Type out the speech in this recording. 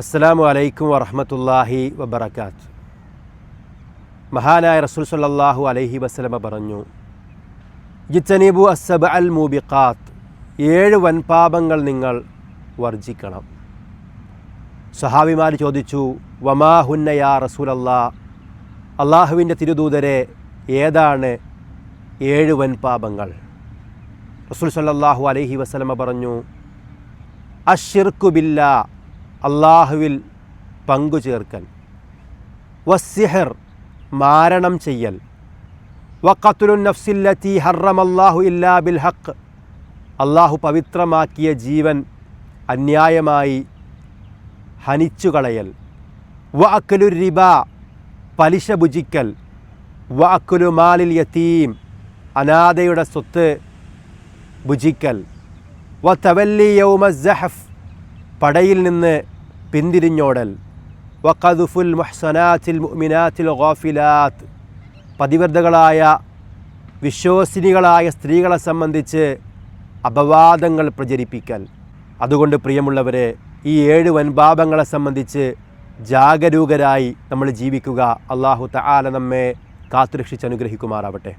അസ്സലാമു അലൈക്കും വറഹമത്തല്ലാഹി വബർക്കാത്ത് മഹാനായ റസൂൽ സല്ലല്ലാഹു അലൈഹി വസ്ലമ പറഞ്ഞു ജിത്തനീബു അസബ് അൽ മൂബിഖാത്ത്. ഏഴ് വൻപാപങ്ങൾ നിങ്ങൾ വർജിക്കണം. സഹാബിമാർ ചോദിച്ചു വമാഹുന്നയാ യാ റസൂൽ അല്ലാ അള്ളാഹുവിന്റെ തിരുദൂതരെ ഏതാണ് ഏഴ് വൻപാപങ്ങൾ? റസൂൽ സല്ലാഹു അലൈഹി വസ്ലമ പറഞ്ഞു അഷിർക്കുബില്ല അള്ളാഹുവിൽ പങ്കുചേർക്കൽ ചേർക്കൽ. വസ്സിഹർ മാരണം ചെയ്യൽ. വഖത്തുലു നഫ്സില്ലത്തി ഹറമല്ലാഹു ഇല്ലാ ബിൽ ഹക്ക് അള്ളാഹു പവിത്രമാക്കിയ ജീവൻ അന്യായമായി ഹനിച്ചു കളയൽ. അക്കലു റിബ പലിശ ഭുജിക്കൽ. വ അക്കുലു മാലിൽ യത്തീം അനാഥയുടെ സ്വത്ത് ഭുജിക്കൽ. വ തവല്ലി യൗമ സഹഫ് പടയിൽ നിന്ന് പിന്തിരിഞ്ഞോടൽ. വഖദുഫുൽ മുഹ്സനാത്തിൽ മുഅ്മിനാത്തിൽ ഗാഫിലാത്ത്. പതിവ്രതകളായ വിശ്വസിനികളായ സ്ത്രീകളെ സംബന്ധിച്ച് അപവാദങ്ങൾ പ്രചരിപ്പിക്കൽ. അതുകൊണ്ട് പ്രിയമുള്ളവരെ ഈ ഏഴ് വൻപാപങ്ങളെ സംബന്ധിച്ച് ജാഗരൂകരായി നമ്മൾ ജീവിക്കുക. അള്ളാഹു തആല നമ്മെ കാത്തുരക്ഷിച്ച് അനുഗ്രഹിക്കുമാറാവട്ടെ.